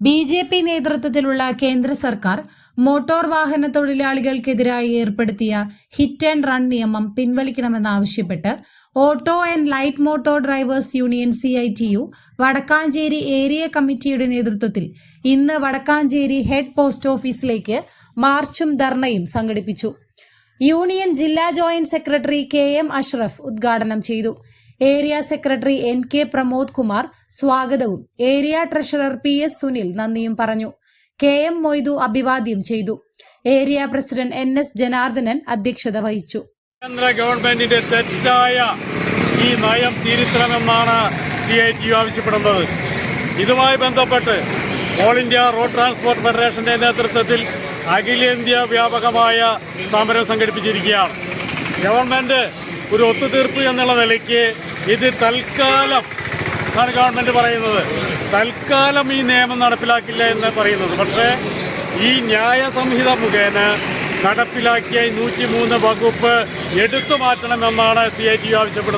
B J P നേതൃത്വത്തിലുള്ള കേന്ദ്ര സർക്കാർ മോട്ടോർ വാഹന തൊഴിലാളികൾക്കെതിരായി ഏർപ്പെടുത്തിയ ഹിറ്റ് ആൻഡ് റൺ നിയമം പിൻവലിക്കണമെന്നാവശ്യപ്പെട്ട് auto and light motor drivers union C I T U Vadakkanchery area കമ്മിറ്റിയുടെ നേതൃത്വത്തിൽ ഇന്ന് വടക്കാഞ്ചേരി ഹെഡ് പോസ്റ്റ് ഓഫീസിലേക്ക് മാർച്ചും ധർണയും സംഘടിപ്പിച്ചു. യൂണിയൻ ജില്ലാ joint secretary K M Ashraf ഉദ്ഘാടനം ചെയ്തു. Area secretary N K Pramod Kumar സ്വാഗതവും. Area treasurer P S Sunil നന്ദിയും പറഞ്ഞു. കെ എം മൊയ്തു അഭിവാദ്യം ചെയ്തു. Area president N S Janardhanan അധ്യക്ഷത വഹിച്ചു. കേന്ദ്ര ഗവൺമെന്റിന്റെ തെറ്റായ ഈ നയം തിരുത്തണമെന്നാണ് സി ഐ ടി ആവശ്യപ്പെടുന്നത്. ഇതുമായി ബന്ധപ്പെട്ട് ഓൾ ഇന്ത്യ റോഡ് ട്രാൻസ്പോർട്ട് ഫെഡറേഷന്റെ നേതൃത്വത്തിൽ അഖിലേന്ത്യാ വ്യാപകമായ സമരം സംഘടിപ്പിച്ചിരിക്കുകയാണ്. ഗവൺമെന്റ് ഒരു ഒത്തുതീർപ്പ് എന്നുള്ള നിലയ്ക്ക് ഇത് തൽക്കാലം ആണ് ഗവൺമെന്റ് പറയുന്നത്. തൽക്കാലം ഈ നിയമം നടപ്പിലാക്കില്ല എന്ന് പറയുന്നത്. പക്ഷേ ഈ ന്യായ സംഹിത മുഖേന നടപ്പിലാക്കിയ നൂറ്റി മൂന്ന് വകുപ്പ് എടുത്തു മാറ്റണമെന്നാണ് സി ഐ ടി ആവശ്യപ്പെടുന്നത്.